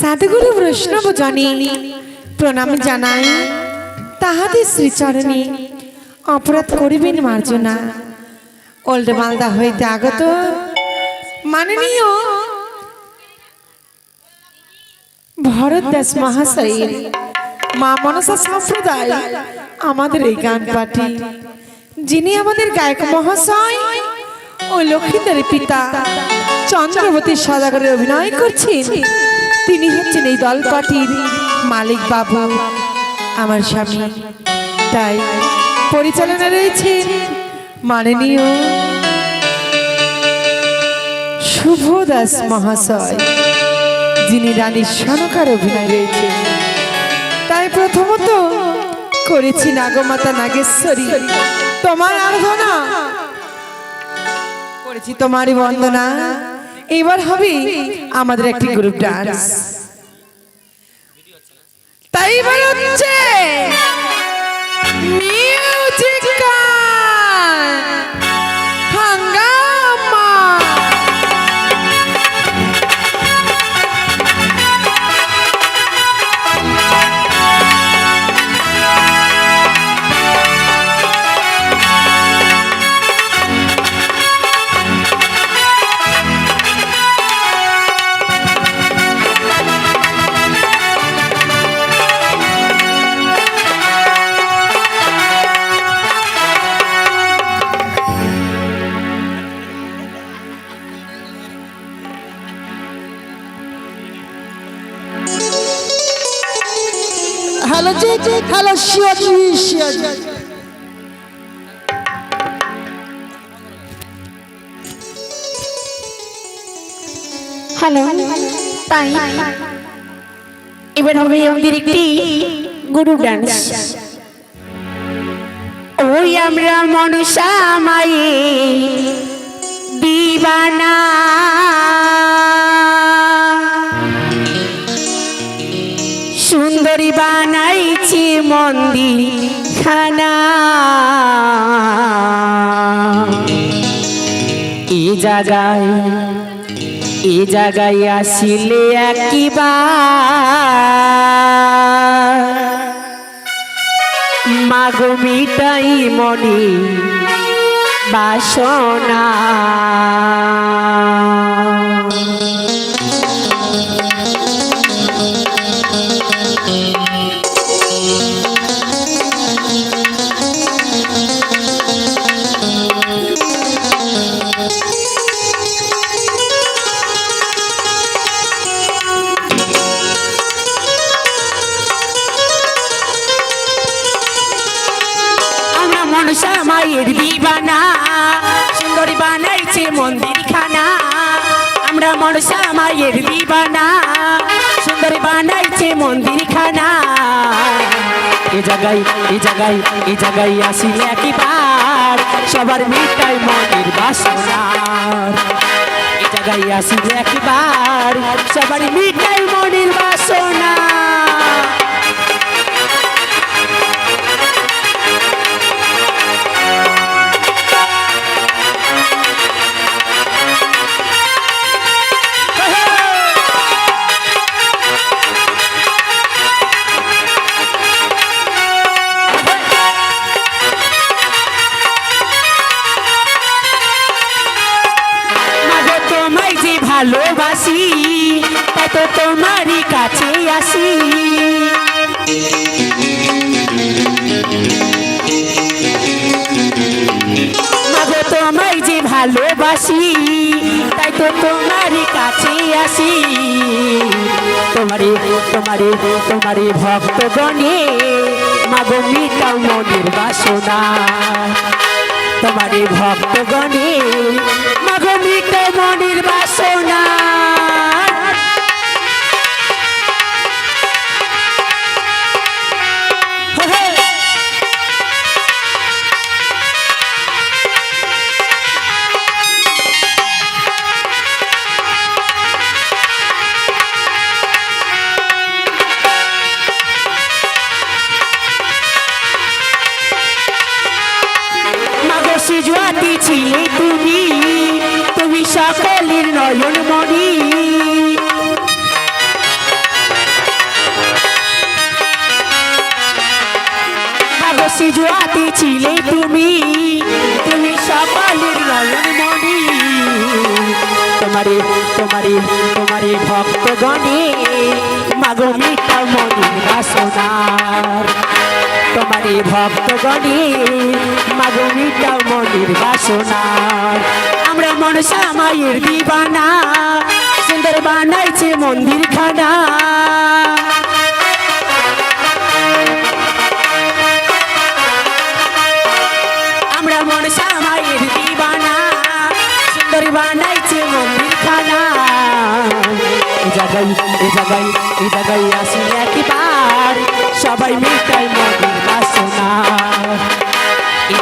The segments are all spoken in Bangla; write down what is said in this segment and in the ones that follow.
সাধুগুরু বৈষ্ণব জানি, প্রণাম জানাই তাহাদের শ্রীচরণে। অপরাধ করিবেন মার্জনা। ওল্ড মালদা হইতে আগত মাননীয় ভরত দাস মহাশয়ের মা মনসা সম্প্রদায় আমাদের এই গান পার্টি যিনি আমাদের গায়ক মহাশয় ও লক্ষ্মীদারের পিতা চন্দ্রবতী সদাগরের অভিনয় করছেন। তিনি হচ্ছেন এই দল পার্টির মালিক বাবু, আমার স্বামী। তাই পরিচালনা রয়েছেন মাননীয় শুভ দাস মহাশয়, যিনি রানীর সনকার অভিনয় রয়েছে তাই প্রথমত করেছি নাগমাতা নাগেশ্বরী, তোমার আরাধনা। করেছি তোমারই বন্দনা। এবার হবে আমাদের একটি গ্রুপ ডান্স তাই এবার হচ্ছে তাই? এবার হবে আমাদের একটি গুরু ডান্স। ওই আমরা মনসা মায়ে দিবানা। সুন্দরী বানাইছি এ জায়গায় এ জায়গায় আসিলে একবার মাগো মিটাই মনে বাসনা। মায়ের দিবানা, সুন্দরী বানাইছে মন্দির খানা আমরা মনসা মায়ের দিবানা, সুন্দরী বানাইছে মন্দির খানা এ জায়গায় এ জায়গায় এ জায়গায় আসিলে একবার সবার মিটাই মনের বাসনা এ জায়গায় আসিলে একবার সবার মিটাই মনের বাসনা ভালোবাসি তত তোমারই কাছে আসি। তোমায় যে ভালোবাসি, তাই তো তোমারই কাছে আসি। তোমারে তোমারে তোমারে ভক্ত গণে, মাগো, মিটাও মনের বাসনা। তোমারে ভক্ত গণে আকাশে জ্যোতি ছিলে তুমি তুমি সকলের নয়নমণি আকাশে জ্যোতি ছিলে তুমি তুমি সকলের নয়নমণি তোমারে তোমারে তোমারে ভক্তগণে, মাগো মিঠা মনি বাসনা তোমারে ভক্তগণে মাগো মিটা মনির বাসনার আমরা মনসা মায়ের দিবানা, সুন্দর বানাইছে মন্দির খানা আমরা এ জায়গায় এ জায়গায় এ জায়গায় আসি একবার, সবাই মিটাই মন্দির বাসনা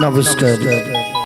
নমস্কার